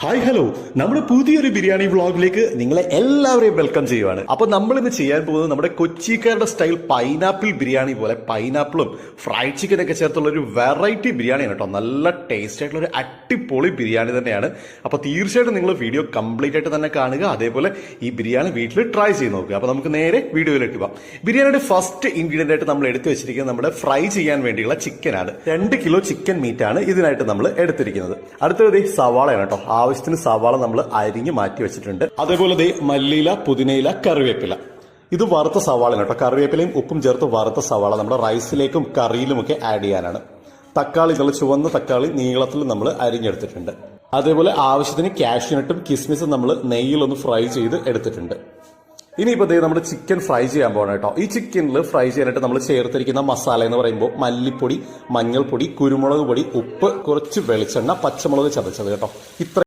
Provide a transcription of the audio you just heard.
Hi hello നമ്മുടെ പുതിയൊരു ബിരിയാണി വ്ളോഗിലേക്ക് നിങ്ങളെ എല്ലാവരെയും വെൽക്കം ചെയ്യുവാണ്. അപ്പൊ നമ്മൾ ഇന്ന് ചെയ്യാൻ പോകുന്നത് നമ്മുടെ കൊച്ചിക്കാരുടെ സ്റ്റൈൽ പൈനാപ്പിൾ ബിരിയാണി പോലെ പൈനാപ്പിളും ഫ്രൈഡ് ചിക്കൻ ഒക്കെ ചേർത്തുള്ള ഒരു വെറൈറ്റി ബിരിയാണിയാണ് കേട്ടോ. നല്ല ടേസ്റ്റ് ആയിട്ടുള്ള ഒരു അടിപൊളി ബിരിയാണി തന്നെയാണ്. അപ്പൊ തീർച്ചയായിട്ടും നിങ്ങൾ വീഡിയോ കംപ്ലീറ്റ് ആയിട്ട് തന്നെ കാണുക. അതേപോലെ ഈ ബിരിയാണി വീട്ടിൽ ട്രൈ ചെയ്ത് നോക്കുക. അപ്പൊ നമുക്ക് നേരെ വീഡിയോയിലേക്ക് പോകാം ബിരിയാണിയുടെ ഫസ്റ്റ് ഇൻഗ്രീഡിയന്റ് ആയിട്ട് നമ്മൾ എടുത്തു വെച്ചിരിക്കുന്നത് നമ്മുടെ ഫ്രൈ ചെയ്യാൻ വേണ്ടിയുള്ള ചിക്കനാണ് രണ്ട് കിലോ ചിക്കൻ മീറ്റ് ആണ് ഇതിനായിട്ട് നമ്മൾ എടുത്തിരിക്കുന്നത്. അടുത്തത് സവാളയാണ് കേട്ടോ. ആവശ്യത്തിന് സവാള നമ്മൾ അരിഞ്ഞ് മാറ്റി വെച്ചിട്ടുണ്ട്. അതേപോലെ ദേ മല്ലിയില പുതിനയില കറിവേപ്പില. ഇത് വറുത്ത സവാള കേട്ടോ. കറിവേപ്പിലയും ഉപ്പും ചേർത്ത് വറുത്ത സവാള നമ്മുടെ റൈസിലേക്കും കറിയിലുമൊക്കെ ആഡ് ചെയ്യാനാണ്. തക്കാളി നല്ല ചുവന്ന തക്കാളി നീളത്തിൽ നമ്മൾ അരിഞ്ഞെടുത്തിട്ടുണ്ട്. അതേപോലെ ആവശ്യത്തിന് കാഷ്യൂനട്ടും കിസ്മിസും നമ്മൾ നെയ്യിലൊന്ന് ഫ്രൈ ചെയ്ത് എടുത്തിട്ടുണ്ട്. ഇനിയിപ്പോൾ ദേ നമ്മുടെ ചിക്കൻ ഫ്രൈ ചെയ്യാൻ പോകണം കേട്ടോ. ഈ ചിക്കനിൽ ഫ്രൈ ചെയ്യാനായിട്ട് നമ്മൾ ചേർത്തിരിക്കുന്ന മസാല എന്ന് പറയുമ്പോൾ മല്ലിപ്പൊടി മഞ്ഞൾപ്പൊടി കുരുമുളക് പൊടി ഉപ്പ് കുറച്ച് വെളിച്ചെണ്ണ പച്ചമുളക് ചതച്ചത് കേട്ടോ. ഇത്ര